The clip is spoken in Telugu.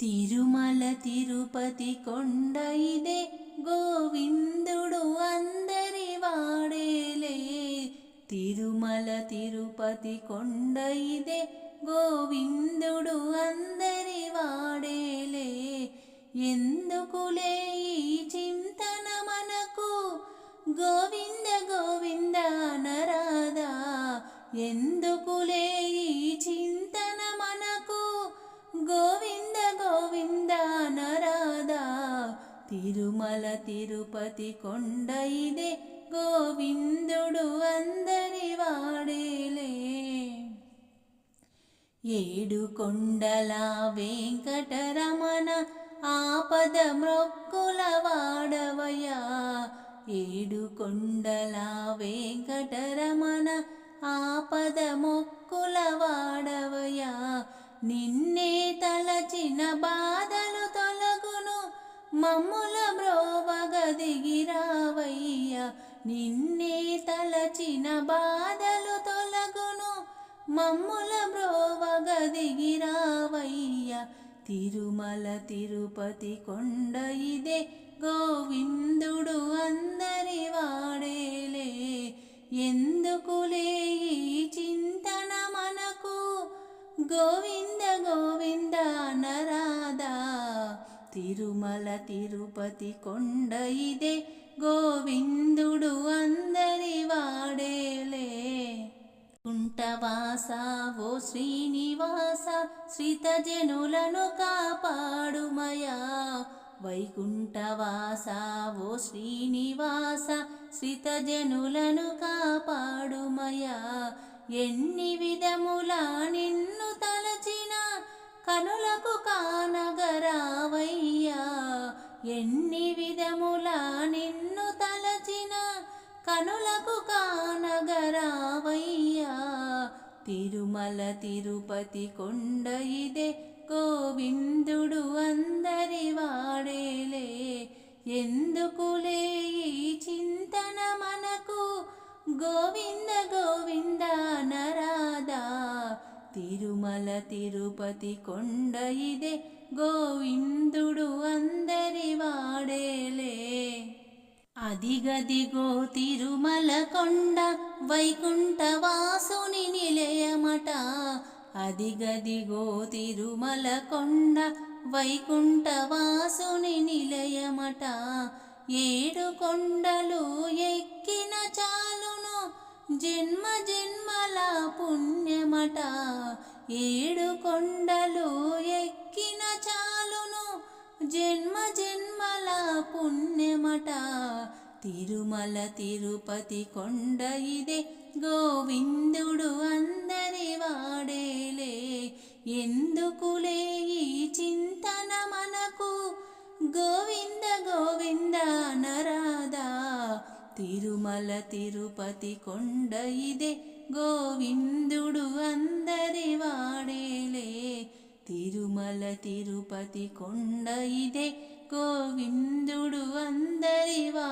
తిరుమల తిరుపతి కొండ ఇదే గోవిందుడు అందరి వాడేలే. తిరుమల తిరుపతి కొండ ఇదే గోవిందుడు అందరి వాడేలే. ఎందుకులే ఈ చింతన మనకు? గోవింద గోవింద నరాదా ఎందు తిరుమల తిరుపతి కొండ ఇదే గోవిందుడు అందరి వాడేలే. ఏడు కొండల వెంకటరమణ ఆపద మొక్కుల వాడవయా ఏడు కొండల వెంకటరమణ ఆపద మొక్కుల వాడవయా నిన్నే తలచిన బాధ మమ్ముల బ్రోవగదిగిరావయ్యా నిన్నే తలచిన బాధలు తొలగును. మమ్ముల బ్రోవగదిగిరావయ్యా తిరుమల తిరుపతి కొండ ఇదే. గోవిందుడు అందరి వాడేలే ఎందుకులే ఈ చింతన మనకు? గోవి తిరుమల తిరుపతి కొండ ఇదే. గోవిందుడు అందరి వాడేలే. కుంటవాస ఓ శ్రీనివాస శ్రీతజనులను కాపాడుమయా వైకుంఠవాస ఓ శ్రీనివాస శ్రీతజనులను కాపాడుమయా ఎన్ని విధములా నిన్ను తలచిన కనులకు కానగరావై. ఎన్ని విధముల నిన్ను తలచిన కనులకు కానగరావయ్యా. తిరుమల తిరుపతి కొండ ఇదే గోవిందుడు అందరి వాడేలే. ఎందుకులే ఈ చింతన మనకు గోవింద గోవింద తిరుమల తిరుపతి కొండ ఇదే గోవిందుడు అందరి వాడేలే. అదిగదిగో తిరుమల కొండ వైకుంఠవాసుని నిలయమట. అదిగదిగో తిరుమల కొండ వైకుంఠవాసుని నిలయమట. ఏడు కొండలు ఎక్కి జన్మ జన్మల పుణ్యమట. ఏడు కొండలు ఎక్కిన చాలును జన్మ జన్మల పుణ్యమట. తిరుమల తిరుపతి కొండ ఇదే గోవిందుడు అందరి వాడేలే. ఎందుకులే ఈ చింతన మనకు? గోవింద గోవింద నరా తిరుమల తిరుపతి కొండ ఇదే. గోవిందుడు అందరి వాడేలే. తిరుమల తిరుపతి కొండ ఇదే. గోవిందుడు అందరి వాడేలే